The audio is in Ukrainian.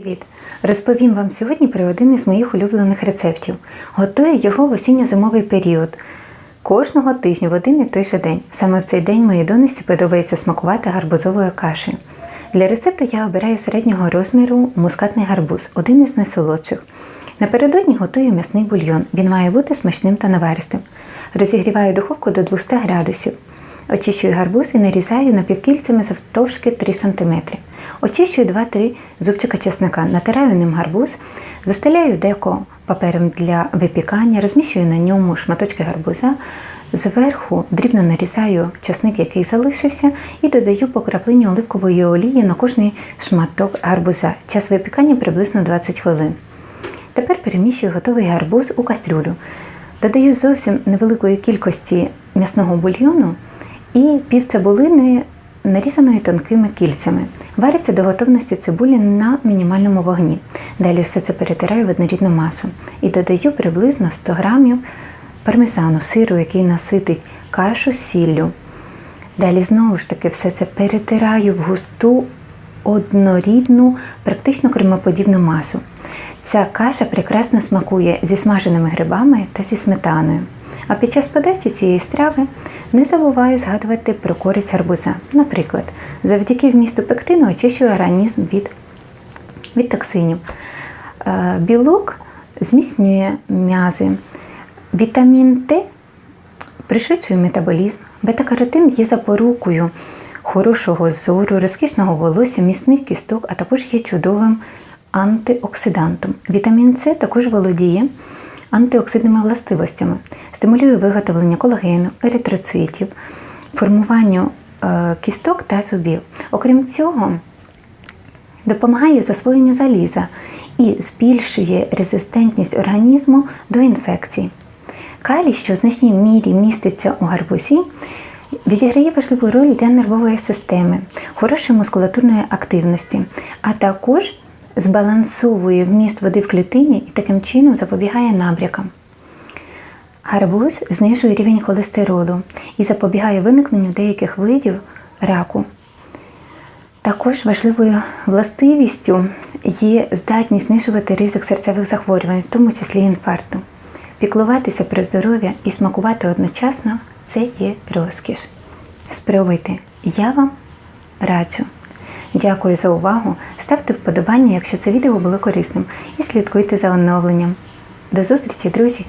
Привіт! Розповім вам сьогодні про один із моїх улюблених рецептів. Готую його в осінньо-зимовий період. Кожного тижня в один і той же день. Саме в цей день моїй донечці подобається смакувати гарбузовою кашею. Для рецепту я обираю середнього розміру мускатний гарбуз, один із найсолодших. Напередодні готую м'ясний бульйон. Він має бути смачним та наваристим. Розігріваю духовку до 200 градусів. Очищую гарбуз і нарізаю напівкільцями завтовшки 3 см. Очищую 2-3 зубчика чесника, натираю ним гарбуз, застеляю деко папером для випікання, розміщую на ньому шматочки гарбуза, зверху дрібно нарізаю часник, який залишився, і додаю по краплині оливкової олії на кожний шматок гарбуза. Час випікання приблизно 20 хвилин. Тепер переміщую готовий гарбуз у кастрюлю. Додаю зовсім невеликої кількості м'ясного бульйону і пів цибулини нарізаної тонкими кільцями. Вариться до готовності цибулі на мінімальному вогні. Далі все це перетираю в однорідну масу і додаю приблизно 100 грамів пармезану, сиру, який наситить кашу сіллю. Далі знову ж таки все це перетираю в густу однорідну, практично кремоподібну масу. Ця каша прекрасно смакує зі смаженими грибами та зі сметаною. А під час подачі цієї страви не забуваю згадувати про користь гарбуза. Наприклад, завдяки вмісту пектину очищую організм від, від токсинів. Е, Білок зміцнює м'язи. Вітамін Т пришвидшує метаболізм. Бета-каротин є запорукою хорошого зору, розкішного волосся, міцних кісток, а також є чудовим антиоксидантом. Вітамін С також володіє антиоксидними властивостями, стимулює виготовлення колагену, еритроцитів, формуванню е, кісток та зубів. Окрім цього, допомагає засвоєнню заліза і збільшує резистентність організму до інфекцій. Калій, що в значній мірі міститься у гарбузі, відіграє важливу роль для нервової системи, хорошої мускулатурної активності, а також збалансовує вміст води в клітині і таким чином запобігає набрякам. Гарбуз знижує рівень холестеролу і запобігає виникненню деяких видів раку. Також важливою властивістю є здатність знижувати ризик серцевих захворювань, в тому числі інфаркту. Піклуватися про здоров'я і смакувати одночасно це є розкіш. Спробуйте, я вам раджу. Дякую за увагу. Ставте вподобання, якщо це відео було корисним, і слідкуйте за оновленням. До зустрічі, друзі!